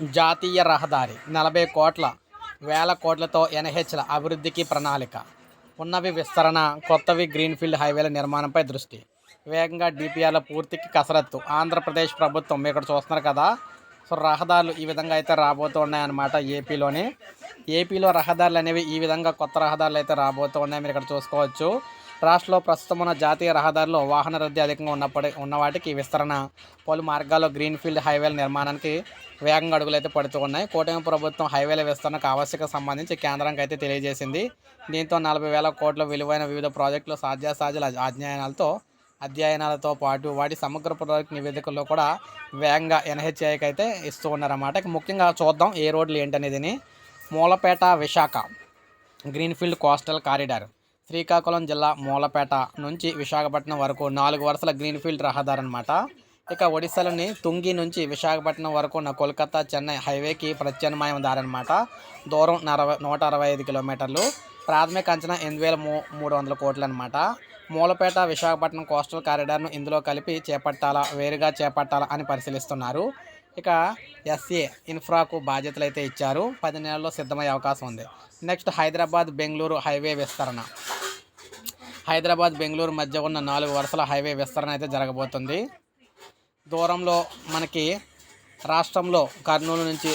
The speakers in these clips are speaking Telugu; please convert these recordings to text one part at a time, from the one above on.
జాతీయ రహదారి నలభై కోట్ల వేల కోట్లతో ఎన్హెచ్ల అభివృద్ధికి ప్రణాళిక. ఉన్నవి విస్తరణ కొత్తవి గ్రీన్ఫీల్డ్ హైవేల నిర్మాణంపై దృష్టి. వేగంగా డిపిఆర్ల పూర్తికి కసరత్తు. ఆంధ్రప్రదేశ్ ప్రభుత్వం మీరు ఇక్కడ చూస్తున్నారు కదా సో రహదారులు ఈ విధంగా అయితే రాబోతున్నాయన్నమాట ఏపీలోని. ఏపీలో రహదారులు అనేవి ఈ విధంగా కొత్త రహదారులు అయితే రాబోతున్నాయి. మీరు ఇక్కడ చూసుకోవచ్చు. రాష్ట్రంలో ప్రస్తుతం ఉన్న జాతీయ రహదారులు వాహన రద్దీ అధికంగా ఉన్నప్పటి ఉన్న వాటికి విస్తరణ పలు మార్గాల్లో గ్రీన్ఫీల్డ్ హైవేల నిర్మాణానికి వేగంగా అడుగులు అయితే పడుతూ ఉన్నాయి. కూటమి ప్రభుత్వం హైవేల విస్తరణకు ఆవశ్యక సంబంధించి కేంద్రానికి అయితే తెలియజేసింది. దీంతో నలభై వేల కోట్ల విలువైన వివిధ ప్రాజెక్టులు సాధ్యాసాధ్యాల అధ్యయనాలతో అధ్యయనాలతో పాటు వాటి సమగ్ర ప్రాజెక్ట్ నివేదికల్లో కూడా వేగంగా ఎన్హెచ్ఐకి అయితే ఇస్తూ ఉన్నారన్నమాట. ముఖ్యంగా చూద్దాం ఏ రోడ్లు ఏంటనేదిని Mulapeta Visakha greenfield coastal corridor. Srikakulam జిల్లా మూలపేట నుంచి విశాఖపట్నం వరకు నాలుగు వరుసల గ్రీన్ఫీల్డ్ రహదారి అనమాట ఇక ఒడిశాలోని తుంగి నుంచి విశాఖపట్నం వరకు ఉన్న కోల్కతా చెన్నై హైవేకి ప్రత్యామ్నాయం దారి అనమాట దూరం నరవై నూట అరవై ఐదు కిలోమీటర్లు. ప్రాథమిక అంచనా ఎనిమిది వేల మూ మూడు వందల కోట్లు అనమాట మూలపేట విశాఖపట్నం కోస్టల్ కారిడార్ను ఇందులో కలిపి చేపట్టాలా వేరుగా చేపట్టాలా అని పరిశీలిస్తున్నారు. ఇక ఎస్ఏ ఇన్ఫ్రాకు బాధ్యతలు అయితే ఇచ్చారు. పది నెలల్లో సిద్ధమయ్యే అవకాశం ఉంది. నెక్స్ట్ హైదరాబాద్ బెంగళూరు హైవే విస్తరణ. హైదరాబాద్ బెంగళూరు మధ్య ఉన్న నాలుగు వరుసల హైవే విస్తరణ అయితే జరగబోతుంది. దూరంలో మనకి రాష్ట్రంలో కర్నూలు నుంచి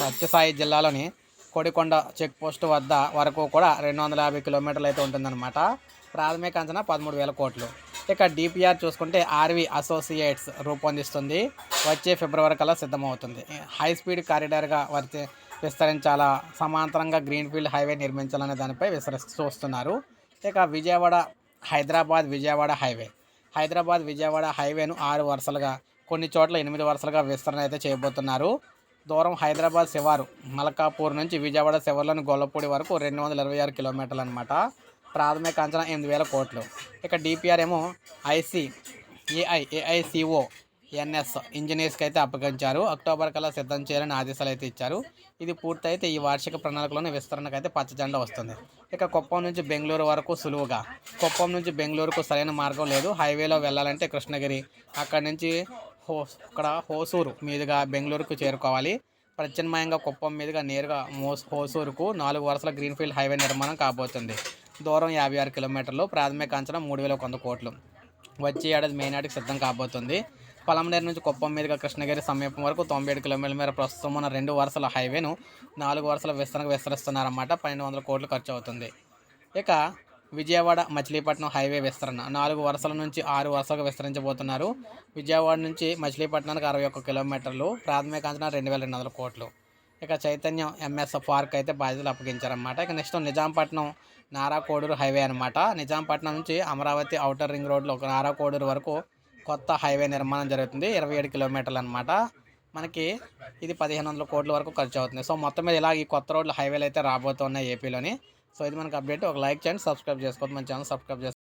సత్యసాయి జిల్లాలోని కొడికొండ చెక్ పోస్ట్ వద్ద వరకు కూడా రెండు వందల యాభై కిలోమీటర్లు అయితే ఉంటుందన్నమాట. ప్రాథమిక అంచనా పదమూడు వేల కోట్లు. ఇక డిపిఆర్ చూసుకుంటే ఆర్వి అసోసియేట్స్ రూపొందిస్తుంది. వచ్చే ఫిబ్రవరి కల్లా సిద్ధమవుతుంది. హై స్పీడ్ కారిడార్గా వర్తి విస్తరించాలా? సమాంతరంగా గ్రీన్ఫీల్డ్ హైవే నిర్మించాలనే దానిపై విస్తరి చూస్తున్నారు. ఇక విజయవాడ హైదరాబాద్ విజయవాడ హైవే హైదరాబాద్ విజయవాడ హైవేను ఆరు వరుసలుగా కొన్ని చోట్ల ఎనిమిది వరుసలుగా విస్తరణ అయితే చేయబోతున్నారు. దూరం హైదరాబాద్ శివారు మలకాపూర్ నుంచి విజయవాడ శివార్లోని గొల్లపూడి వరకు రెండు వందల ఇరవై ఆరు కిలోమీటర్లు అనమాట ప్రాథమిక అంచనా ఎనిమిది వేల కోట్లు. ఇక డిపిఆర్ ఏమో ఐసి ఏఐ ఏఐసిఓ ఎన్ఎస్ ఇంజనీర్స్కి అయితే అప్పగించారు. అక్టోబర్ కల్లా సిద్ధం చేయాలని ఆదేశాలు అయితే ఇచ్చారు. ఇది పూర్తయితే ఈ వార్షిక ప్రణాళికలోని విస్తరణకు అయితే పచ్చజెండా వస్తుంది. ఇక కుప్పం నుంచి బెంగళూరు వరకు సులువుగా. కుప్పం నుంచి బెంగళూరుకు సరైన మార్గం లేదు. హైవేలో వెళ్ళాలంటే కృష్ణగిరి అక్కడి నుంచి హో ఇక్కడ హోసూరు మీదుగా బెంగళూరుకు చేరుకోవాలి. ప్రత్యామ్నాయంగా కుప్పం మీదుగా నేరుగా మోస్ హోసూరుకు నాలుగు వరుసల గ్రీన్ఫీల్డ్ హైవే నిర్మాణం కాబోతుంది. దూరం యాభై ఆరు కిలోమీటర్లు ప్రాథమిక అంచనా మూడు వేల వంద కోట్లు. వచ్చే ఏడాది మే నాటికి సిద్ధం కాబోతుంది. పలమనేరు నుంచి కుప్పం మీదుగా కృష్ణగిరి సమీపం వరకు తొంభై ఏడు కిలోమీటర్ల మేర ప్రస్తుతం ఉన్న రెండు వరుసల హైవేను నాలుగు వరుసల విస్తరణకు విస్తరిస్తున్నారన్నమాట. పన్నెండు వందల కోట్లు ఖర్చు అవుతుంది. ఇక విజయవాడ మచిలీపట్నం హైవే విస్తరణ. నాలుగు వరుసల నుంచి ఆరు వరుసలకు విస్తరించబోతున్నారు. విజయవాడ నుంచి మచిలీపట్నానికి అరవై ఒక్క కిలోమీటర్లు ప్రాథమిక అంచనా రెండు వేల రెండు వందల కోట్లు. ఇక చైతన్యం ఎంఎస్ పార్క్ అయితే బాధ్యతలు అప్పగించారన్నమాట. ఇక నెక్స్ట్ నిజాంపట్నం నారా కోడూరు హైవే అనమాట నిజాంపట్నం నుంచి అమరావతి ఔటర్ రింగ్ రోడ్లో ఒక నారా కోడూరు వరకు కొత్త హైవే నిర్మాణం జరుగుతుంది. ఇరవై ఏడు కిలోమీటర్లు అనమాట మనకి ఇది పదిహేను వందల కోట్ల వరకు ఖర్చు అవుతుంది. సో మొత్తం మీద ఇలా ఈ కొత్త రోడ్లు హైవేలు అయితే రాబోతున్నాయి ఏపీలోని. సో ఇది మనకు అప్డేట్. ఒక లైక్ చేయండి సబ్స్క్రైబ్ చేసుకోవద్దు. మన ఛానల్ సబ్స్క్రైబ్ చేసుకోండి